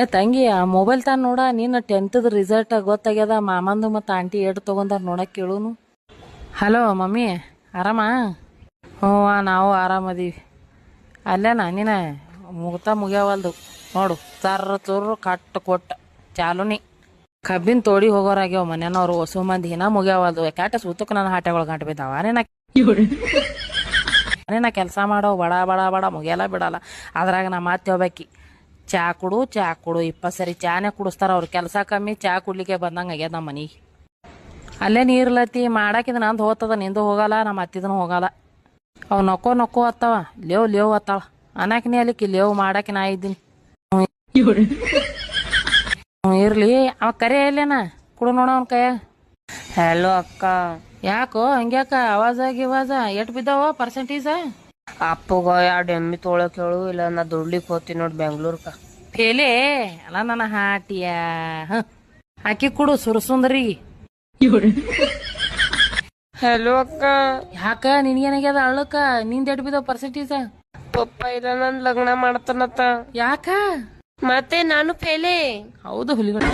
ಏ ತಂಗಿ ಆ ಮೊಬೈಲ್ ತಾನ ನೋಡ ನೀನು ಟೆಂತದ ರಿಸಲ್ಟ್ ಗೊತ್ತಾಗ್ಯದ. ಮಾಮಂದು ಮತ್ತು ಆಂಟಿ ಏಟ್ ತೊಗೊಂಡಾರ ನೋಡಕ್ ಕೇಳುನು. ಹಲೋ ಮಮ್ಮಿ ಆರಾಮ? ಹ್ಞೂ ನಾವು ಆರಾಮದೀವಿ ಅಲ್ಲೇನ ನೀನ? ಮುಗ್ತಾ ಮುಗಿಯವಲ್ದು. ನೋಡು ಸರ್ರ ತುರ್ರು ಕಟ್ ಕೊಟ್ಟ ಚಾಲುನಿ. ಕಬ್ಬಿನ ತೋಡಿ ಹೋಗೋರಾಗ್ಯಾವ ಮನೆಯವ್ರು ಹೊಸ ಮಂದಿ ಇನ್ನ ಮುಗಿಯವಲ್ದು. ಯಾಕೆ ಸೂತಕ್ಕೆ ನನ್ನ ಹಾಟೆಗಳು ಗಂಟು ಬಿದ್ದಾವ. ನೇನ ನಾ ಕೆಲಸ ಮಾಡೋ ಬಡ ಬಡ ಬಡ ಮುಗಿಯಲ್ಲ ಬಿಡಲ್ಲ. ಅದ್ರಾಗ ನಾ ಮತ್ತೆ ಹೋಗ್ಬೇಕಿ ಚಾ ಕುಡು ಚಾ ಕುಡು. ಇಪ್ಪತ್ತು ಸರಿ ಚಾನೇ ಕುಡಿಸ್ತಾರ, ಅವ್ರ ಕೆಲಸ ಕಮ್ಮಿ, ಚಾ ಕುಡ್ಲಿಕ್ಕೆ ಬಂದಂಗೆ ಆಗ್ಯದ ನಮ್ಮ ಮನೆಗೆ. ಅಲ್ಲೇ ನೀರ್ಲತ್ತಿ ಮಾಡಾಕಿದ ನಂದು ಹೋಗ್ತದ ನಿಂದು ಹೋಗಲ್ಲ ನಮ್ಮ ಅತ್ತಿದನು ಹೋಗಲ್ಲ. ಅವ್ ನಕ್ಕೋ ನಕ್ಕೋ ಅತ್ತವ, ಲೇವ್ ಲೇವ್ ಅತ್ತಾವ ಅನ್ನಕಿನಿ ಅಲ್ಲಿ ಲೇವ್ ಮಾಡಾಕಿ ನಾ ಇದ್ದೀನಿ. ಇರ್ಲಿ, ಅವ ಕರೆ ಎಲ್ಲೇನ? ಕುಡು ನೋಡ ಅವ್ನ ಕೈಯಾಗ. ಹಲೋ ಅಕ್ಕ. ಯಾಕೋ ಹಂಗ್ಯಾಕ? ಅವಾಜ ಗಿವಾಜ ಎಟ್ ಬಿದ್ದಾವ ಪರ್ಸೆಂಟೇಜ ಅಪ್ಪಗ ಎರಡು ಎಮ್ಮಿ ತೊಳಕ್ ಹೇಳು ಇಲ್ಲ ನಾ ದುಡ್ಲಿಕ್ ಹೋಗ್ತೀನಿ ನೋಡಿ ಬೆಂಗ್ಳೂರ್ಕ. ಫೇಲೆ ಅಲ್ಲ ನನ್ನ ಹಾಟಿಯ ಹ ಹಾಕಿ ಕೊಡು ಸುರಸುಂದರಿ. ಹಲೋ ಅಕ್ಕ. ಯಾಕ ನಿನ್ಗೇನಾಗ್ಯದ ಅಳ್ಳಕ್ಕ ನಿಂದ ಎಟ್ ಬಿದ್ದಾವ ಪರ್ಸೆಂಟೇಜ ಪಪ್ಪ ಇಲ್ಲ ನನ್ ಲಗ್ನ ಮಾಡ್ತಾನತ್ತ. ಯಾಕ? ಮತ್ತೆ ನಾನು ಫೇಲೆ ಹೌದು ಹುಲಿಗಳು.